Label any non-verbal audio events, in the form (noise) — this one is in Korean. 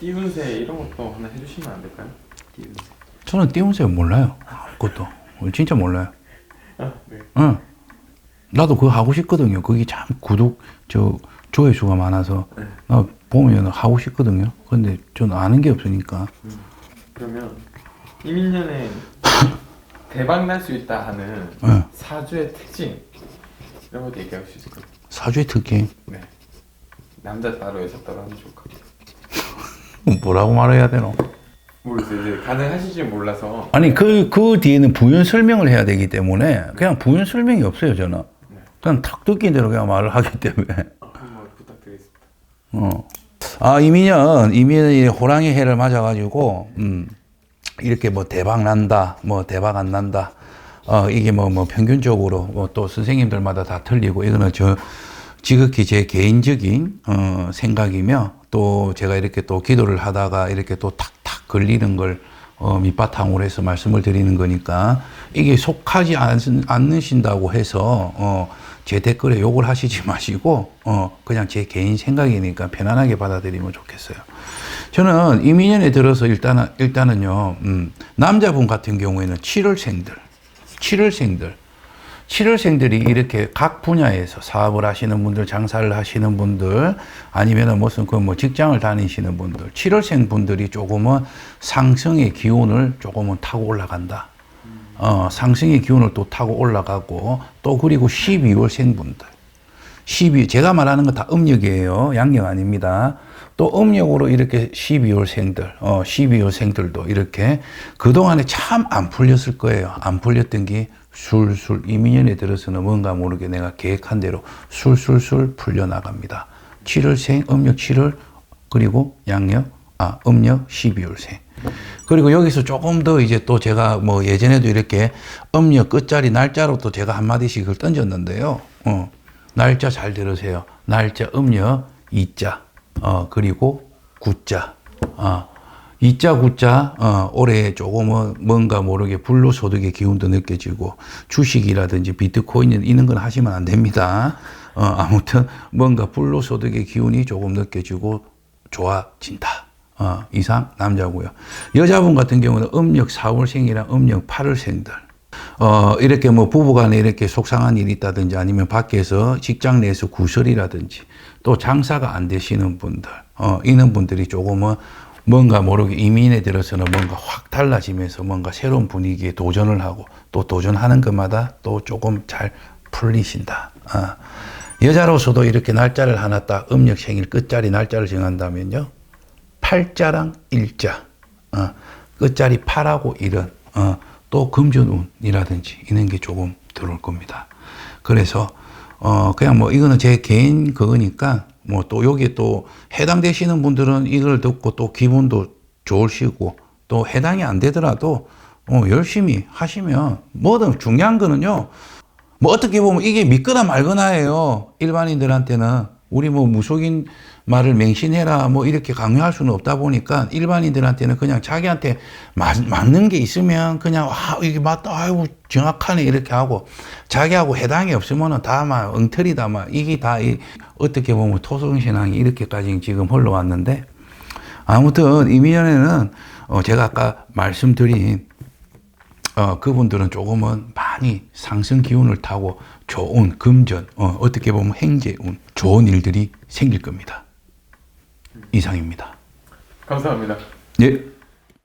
띄운새 이런 것도 하나 해주시면 안 될까요? 띄운새. 저는 띄운새 몰라요. 아무것도. 진짜 몰라요. 아 네. 응. 나도 그거 하고 싶거든요. 그게 참 구독, 저, 조회수가 많아서. 네. 나 보면 하고 싶거든요. 근데 저는 아는 게 없으니까. 그러면 이민년에 (laughs) 대박 날 수 있다 하는 응. 사주의 특징 이런 것도 얘기할 수 있을 것 같아요. 사주의 특징. 네. 남자 따로 여자 따로 하면 좋을 것 같아요. 뭐라고 말해야 되노? 모르겠어요. 이제 가능하실지 몰라서 아니, 그, 그 뒤에는 부연 설명을 해야 되기 때문에 그냥 부연 설명이 없어요, 저는. 그냥 탁 듣긴 대로 그냥 말을 하기 때문에. 한번 부탁드리겠습니다. 어. 아, 이민현, 이민현이 호랑이 해를 맞아가지고, 음, 이렇게 뭐 대박 난다, 뭐 대박 안 난다. 어, 이게 뭐, 뭐 평균적으로 뭐 또 선생님들마다 다 틀리고, 이거는 저 지극히 제 개인적인, 어, 생각이며, 또 제가 이렇게 또 기도를 하다가 이렇게 또 탁탁 걸리는 걸 어, 밑바탕으로 해서 말씀을 드리는 거니까 이게 속하지 않, 않으신다고 해서 어, 제 댓글에 욕을 하시지 (laughs) 마시고 어, 그냥 제 개인 생각이니까 편안하게 받아들이면 좋겠어요. 저는 이민년에 들어서 일단은 일단은요 음, 남자분 같은 경우에는 7월생들, 7월생들, 7월생들이 이렇게 각 분야에서 사업을 하시는 분들, 장사를 하시는 분들, 아니면 무슨 그 뭐 직장을 다니시는 분들, 7월생 분들이 조금은 상승의 기운을 조금은 타고 올라간다. 어, 상승의 기운을 또 타고 올라가고, 또 그리고 12월생 분들. 12, 제가 말하는 건 다 음력이에요. 양력 아닙니다. 또 음력으로 이렇게 12월생들, 어, 12월생들도 이렇게 그동안에 참 안 풀렸을 거예요. 안 풀렸던 게 술술, 이민년에 들어서는 뭔가 모르게 내가 계획한 대로 술술술 풀려나갑니다. 7월생, 음력 7월, 그리고 양력, 아, 음력 12월생. 그리고 여기서 조금 더 이제 또 제가 뭐 예전에도 이렇게 음력 끝자리 날짜로 또 제가 한마디씩을 던졌는데요. 어, 날짜 잘 들으세요. 날짜 음력 이자, 어, 그리고 구자, 어, 이자 구자, 어, 올해 조금은 뭔가 모르게 불로 소득의 기운도 느껴지고 주식이라든지 비트코인 이런 건 하시면 안 됩니다. 어, 아무튼 뭔가 불로 소득의 기운이 조금 느껴지고 좋아진다. 어, 이상 남자고요. 여자분 같은 경우는 음력 4월생이랑 음력 8월생들. 어, 이렇게 뭐 부부간에 이렇게 속상한 일이 있다든지 아니면 밖에서 직장 내에서 구설이라든지 또 장사가 안 되시는 분들, 어, 이런 분들이 조금은 뭔가 모르게 이민에 들어서는 뭔가 확 달라지면서 뭔가 새로운 분위기에 도전을 하고 또 도전하는 것마다 또 조금 잘 풀리신다. 아. 여자로서도 이렇게 날짜를 하나 딱 음력 생일 끝자리 날짜를 정한다면요. 팔자랑 일자, 어, 끝자리 팔하고 일은, 어, 또 금전운이라든지 이런 게 조금 들어올 겁니다. 그래서, 어, 그냥 뭐 이거는 제 개인 그거니까 뭐 또 여기에 또 해당되시는 분들은 이걸 듣고 또 기분도 좋으시고 또 해당이 안 되더라도 어, 열심히 하시면 뭐든 중요한 거는요. 뭐 어떻게 보면 이게 믿거나 말거나예요. 일반인들한테는 우리 뭐 무속인 말을 맹신해라 뭐 이렇게 강요할 수는 없다 보니까 일반인들한테는 그냥 자기한테 맞, 맞는 게 있으면 그냥 아 이게 맞다. 아이고 정확하네. 이렇게 하고 자기하고 해당이 없으면은 다막 엉터리다 막 이게 다 이, 어떻게 보면 토성신앙이 이렇게까지 지금 흘러왔는데 아무튼 이민연에는 어 제가 아까 말씀드린 어, 그분들은 조금은 많이 상승 기운을 타고 좋은 금전, 어, 어떻게 보면 행재운, 좋은 일들이 생길 겁니다. 이상입니다. 감사합니다. 예.